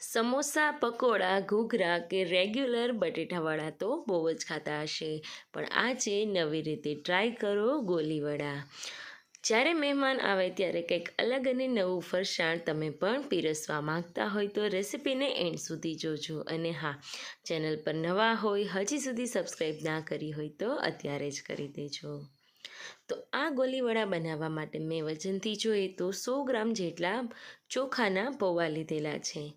સમોસા, પકોડા, ઘૂઘરા કે રેગ્યુલર બટેટાવડા તો બહુ જ ખાતા હશે. પણ આજે નવી રીતે ટ્રાય કરો ગોલીવડા. જ્યારે મહેમાન આવે ત્યારે કંઈક અલગ અને નવું ફરસાણ તમે પણ પીરસવા માંગતા હોય તો રેસિપીને એન્ડ સુધી જોજો. અને હા, ચેનલ પર નવા હોય, હજી સુધી સબસ્ક્રાઈબ ના કરી હોય તો અત્યારે જ કરી દેજો. તો આ ગોલીવડા બનાવવા માટે મેં વજનથી જોઈએ તો સો ગ્રામ જેટલા ચોખાના પૌવા લીધેલા છે.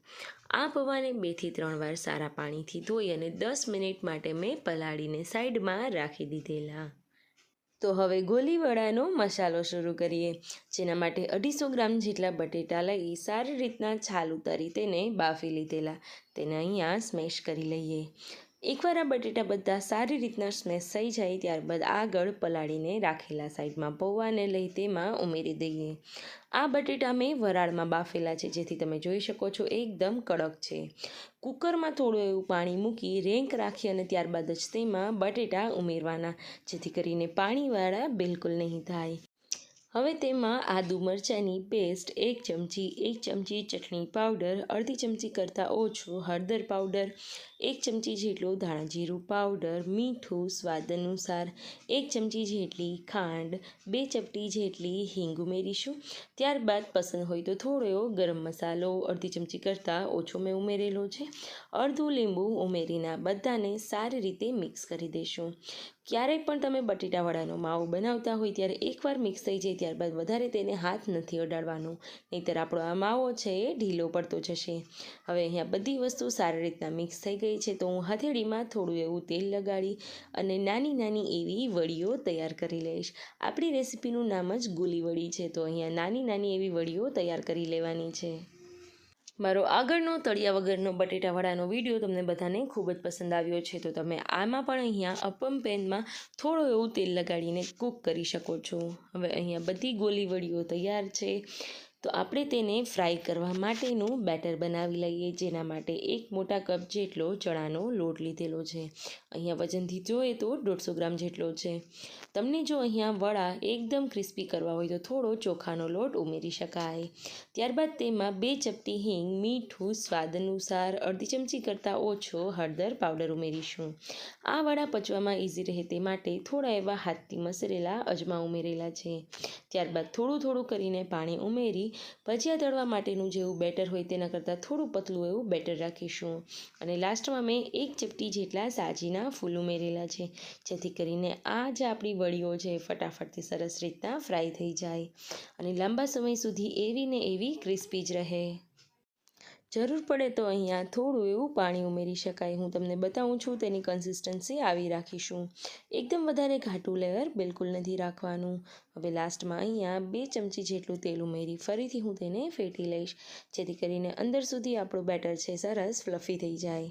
આ પૌવાને બેથી ત્રણ વાર સારા પાણીથી ધોઈ અને દસ મિનિટ માટે મેં પલાળીને સાઈડમાં રાખી દીધેલા. તો હવે ગોલીવડાનો મસાલો શરૂ કરીએ. જેના માટે અઢીસો ગ્રામ જેટલા બટેટા લઈ સારી રીતના છાલ ઉતારી તેને બાફી લીધેલા. તેને અહીંયા સ્મેશ કરી લઈએ. એકવાર આ બટેટા બધા સારી રીતના સ્મેશ થઈ જાય ત્યારબાદ આગળ પલાળીને રાખેલા સાઈડમાં પૌવાને લઈ તેમાં ઉમેરી દઈએ. આ બટેટા મેં વરાળમાં બાફેલા છે, જેથી તમે જોઈ શકો છો એકદમ કડક છે. કુકરમાં થોડું એવું પાણી મૂકી રેંક રાખી અને ત્યારબાદ જ તેમાં બટેટા ઉમેરવાના, જેથી કરીને પાણીવાળા બિલકુલ નહીં થાય. હવે તેમાં આદુ મરચાંની પેસ્ટ એક ચમચી એક ચમચી ચટણી પાવડર અડધી ચમચી કરતાં ઓછું હળદર પાવડર એક ચમચી જેટલું ધાણા જીરું પાવડર મીઠું સ્વાદ અનુસાર, એક ચમચી જેટલી ખાંડ, બે ચપટી જેટલી હિંગ ઉમેરીશું. ત્યારબાદ પસંદ હોય તો થોડો એવો ગરમ મસાલો, અડધી ચમચી કરતાં ઓછો મેં ઉમેરેલો છે. અડધું લીંબુ ઉમેરીને બધાને સારી રીતે મિક્સ કરી દઈશું ક્યારેય પણ તમે બટેટાવાળાનો માવો બનાવતા હોય ત્યારે એકવાર મિક્સ થઈ જાય ત્યારબાદ વધારે તેને હાથ નથી અડાડવાનો. નહીંતર આપણો આ માવો છે એ ઢીલો પડતો જશે. હવે અહીંયા બધી વસ્તુ સારી રીતના મિક્સ થઈ ગઈ છે તો હું હથેળીમાં થોડું એવું તેલ લગાડી અને નાની નાની એવી વડીઓ તૈયાર કરી લઈશ. આપણી રેસીપીનું નામ જ ગુલી વડી છે તો અહીંયા નાની નાની એવી વડીઓ તૈયાર કરી લેવાની છે. મારો આગળનો તળિયા વગરનો બટેટા વડાનો વીડિયો તમને બધાને ખૂબ જ પસંદ આવ્યો છે, તો તમે આમાં પણ અહીંયા અપમ પેનમાં થોડું એવું તેલ લગાડીને કૂક કરી શકો છો. હવે અહીંયા બધી ગોલી વડીઓ તૈયાર છે. તો આપણે તેને ફ્રાય કરવા માટેનું બેટર બનાવી લઈએ, જેના માટે એક મોટા કપ જેટલો ચણાનો લોટ લીધેલો છે. અહીંયા વજનથી જોઈએ તો દોઢસો ગ્રામ જેટલો છે. તમને જો અહીંયા વડા એકદમ ક્રિસ્પી કરવા હોય તો થોડો ચોખાનો લોટ ઉમેરી શકાય. ત્યારબાદ તેમાં બે ચપટી હિંગ, મીઠું સ્વાદ અનુસાર અડધી ચમચી કરતાં ઓછો હળદર પાવડર ઉમેરીશું. આ વડા પચવામાં ઇઝી રહે તે માટે થોડા એવા હાથથી મસરેલા અજમા ઉમેરેલા છે. ત્યારબાદ થોડું થોડું કરીને પાણી ઉમેરી ભજીયા તળવા માટેનું જેવું બેટર હોય તેના કરતાં થોડું પતલું એવું બેટર રાખીશું. અને લાસ્ટમાં મેં એક ચપટી જેટલા સાજીના ફૂલ ઉમેરેલા છે, જેથી કરીને આ જે આપણી વડીઓ છે ફટાફટથી સરસ રીતના ફ્રાય થઈ જાય. અને લાંબા સમય સુધી એવી ને એવી ક્રિસ્પી જ રહે. જરૂર પડે તો અહીંયા થોડું એવું પાણી ઉમેરી શકાય. હું તમને બતાવું છું તેની કન્સિસ્ટન્સી આવી રાખીશું. એકદમ વધારે ઘાટું લેયર બિલકુલ નથી રાખવાનું. હવે લાસ્ટમાં અહીંયા બે ચમચી જેટલું તેલ ઉમેરી ફરીથી હું તેને ફેટી લઈશ. જેથી કરીને અંદર સુધી આપણું બેટર છે, સરસ ફ્લફી થઈ જાય.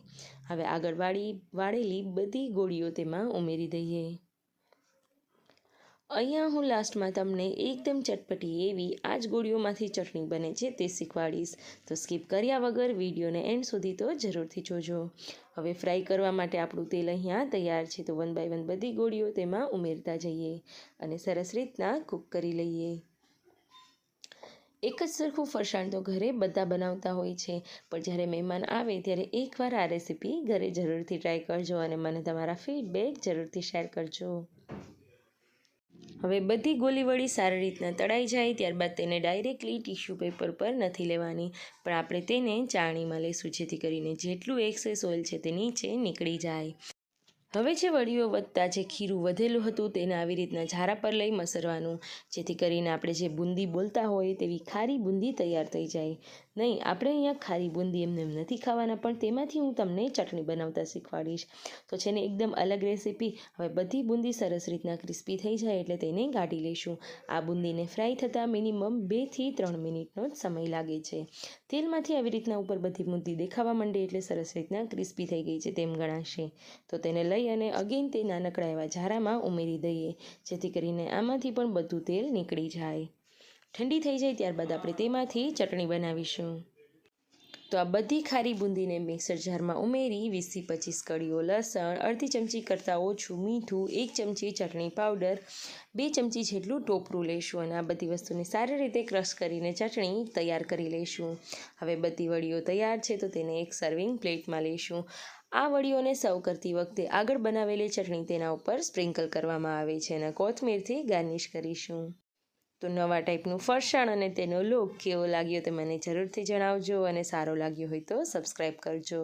હવે આગળ વાળી, વાળેલી બધી ગોળીઓ તેમાં ઉમેરી દઈએ. અહીંયા હું લાસ્ટમાં તમને એકદમ ચટપટી એવી આ જ ગોળીઓમાંથી ચટણી બને છે તે શીખવાડીશ. તો સ્કીપ કર્યા વગર વિડીયોને એન્ડ સુધી તો જરૂરથી જોજો. હવે ફ્રાય કરવા માટે આપણું તેલ અહીંયા તૈયાર છે તો વન બાય વન બધી ગોળીઓ તેમાં ઉમેરતા જઈએ અને સરસ રીતના કૂક કરી લઈએ. એક જ સરખું ફરસાણ તો ઘરે બધા બનાવતા હોય છે, પણ જ્યારે મહેમાન આવે ત્યારે એકવાર આ રેસીપી ઘરે જરૂરથી ટ્રાય કરજો અને મને તમારા ફીડબેક જરૂરથી શેર કરજો. હવે બધી ગોલીવડી સારી રીતના તળાઈ જાય ત્યારબાદ તેને ડાયરેક્ટલી ટીશ્યુ પેપર પર નથી લેવાની. પણ આપણે તેને ચાણીમાં લઈશું, જેથી કરીને જેટલું એક્સેસ ઓઇલ છે તે નીચે નીકળી જાય. હવે જે વડીઓ વધતા, જે ખીરું વધેલું હતું, તેને આવી રીતના ઝારા પર લઈ મસરવાનું, જેથી કરીને આપણે જે બુંદી બોલતા હોય તેવી ખારી બુંદી તૈયાર થઈ જાય. નહીં, આપણે અહીંયા ખારી બુંદી એમને એમ નથી ખાવાના, પણ તેમાંથી હું તમને ચટણી બનાવતા શીખવાડીશ. તો છે ને, એકદમ અલગ રેસીપી. હવે બધી બુંદી સરસ રીતના ક્રિસ્પી થઈ જાય એટલે તેને કાઢી લઈશું. આ બુંદીને ફ્રાય થતાં મિનિમમ બેથી ત્રણ મિનિટનો જ સમય લાગે છે. તેલમાંથી આવી રીતના ઉપર બધી બુંદી દેખાવા માંડે એટલે સરસ રીતના ક્રિસ્પી થઈ ગઈ છે, તેમ ગણાશે. તો તેને લઈ અને અગેન તે નાનકડા એવા ઝારામાં ઉમેરી દઈએ, જેથી કરીને આમાંથી પણ બધું તેલ નીકળી જાય. ઠંડી થઈ જાય ત્યારબાદ આપણે તેમાંથી ચટણી બનાવીશું. તો આ બધી ખારી બુંદીને મિક્સર જારમાં ઉમેરી વીસથી પચીસ કળીઓ લસણ, અડધી ચમચી કરતાં ઓછું મીઠું, એક ચમચી ચટણી પાવડર, બે ચમચી જેટલું ટોપરું લઈશું અને આ બધી વસ્તુને સારી રીતે ક્રશ કરીને ચટણી તૈયાર કરી લઈશું. હવે બધી વડીઓ તૈયાર છે તો તેને એક સર્વિંગ પ્લેટમાં લઈશું. આ વડીઓને સર્વ કરતી વખતે આગળ બનાવેલી ચટણી તેના ઉપર સ્પ્રિંકલ કરવામાં આવે છે અને કોથમીરથી ગાર્નિશ કરીશું. તો નવા ટાઈપનું ફરસાણ અને તેનો લુક કેવો લાગ્યો તે મને જરૂરથી જણાવજો અને સારો લાગ્યો હોય તો સબસ્ક્રાઈબ કરજો.